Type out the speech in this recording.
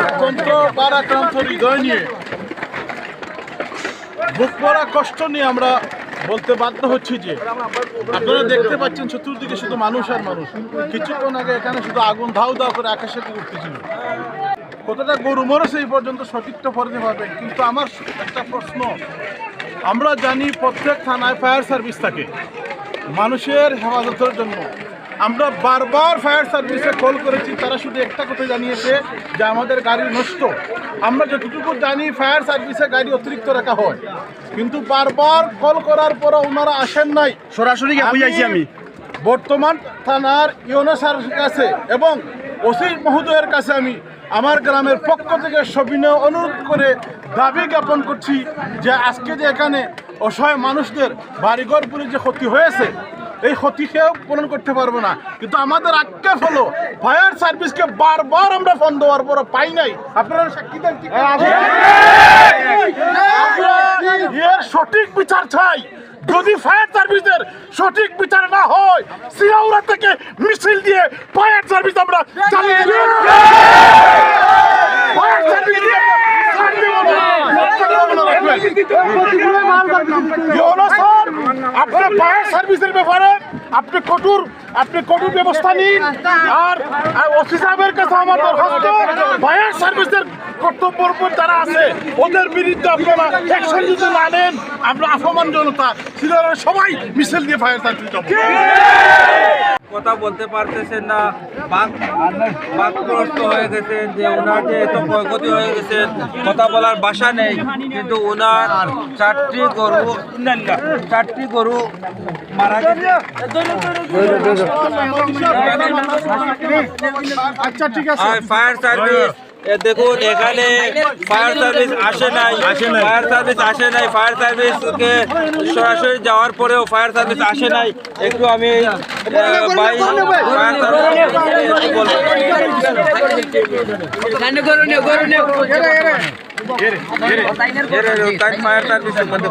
অত্যন্ত বারাক্রান্ত হৃদয় নিয়ে বুক পড়া কষ্ট নিয়ে আমরা বলতে বাধ্য হচ্ছি যে, আপনারা দেখতে পাচ্ছেন চতুর্দিকে শুধু মানুষ আর মানুষ। কিছুক্ষণ আগে এখানে শুধু আগুন ধাউ ধাউ করে আকাশে উঠতেছিল। কতটা গরু মরেছে এই পর্যন্ত সঠিকটা পড়তে পারবেন কিন্তু আমার একটা প্রশ্ন, আমরা জানি প্রত্যেক থানায় ফায়ার সার্ভিস থাকে। মানুষের হেফাজতের জন্য আমরা বারবার ফায়ার সার্ভিসে কল করেছি তারা শুধু একটা কথা জানিয়েছে যে আমাদের গাড়ি নষ্ট। আমরা যতটুকু জানি ফায়ার সার্ভিসে গাড়ি অতিরিক্ত রাখা হয়। কিন্তু বারবার কল করার পরও ওনারা আসেন নাই। সরাসরি বুঝাইছি আমি বর্তমান থানার ইউনো স্যারের কাছে এবং ওসি মহোদয়ের কাছে আমি আমার গ্রামের পক্ষ থেকে সবিনয় অনুরোধ করে দাবি জ্ঞাপন করছি যে আজকে যে এখানে অসহায় মানুষদের বাড়িঘর পুরে যে ক্ষতি হয়েছে এই ক্ষতিকেও পূরণ করতে পারব না। কিন্তু আমাদের আক্ষেপ হলো ফায়ার সার্ভিসকে বারবার আমরা ফোন দেওয়ার পরও পাই নাই। আপনারা সাক্ষী দেন এর সঠিক বিচার চাই। যদি ফায়ার সার্ভিসের সঠিক বিচার না হয় সিরাউরা থেকে মিছিল দিয়ে ফায়ার সার্ভিস আমরা চালিয়ে দেব। ফায়ার সার্ভিস দিয়ে ছাড় দেব না। মনে রাখবেন। ইয়োনো স্যার, আপনি ফায়ার সার্ভিসের ব্যাপারে আপনি কঠোর আপনি কঠোর ব্যবস্থা নিন আর ওসি সাহেবের কাছে আমার দরখাস্ত ফায়ার সার্ভিসের কর্তব্যের উপর যারা আছে ওদের বিরুদ্ধে আপনারা অ্যাকশন যদি না নেন আমরা আফমান জনতা সবাই মিছিল দিয়ে ফায়ার সার্ভিস কথা বলতে পারতেছেন না। বাক বাকগ্রস্ত হয়ে গেছেন যে ওনার যে এত ক্ষয়ক্ষতি হয়ে গেছে কথা বলার বাসা নেই। কিন্তু ওনার চারটি গরু চারটি গরু মারা গেছে। আচ্ছা ঠিক আছে। ফায়ার সার্ভিস দেখুন এখানে ফায়ার সার্ভিস আসে নাই। ফায়ার সার্ভিস আসে নাই। ফায়ার সার্ভিসকে সরাসরি যাওয়ার পরেও ফায়ার সার্ভিস আসে নাই। একটু আমি ভাই ফায়ার সার্ভিস ফায়ার মধ্যে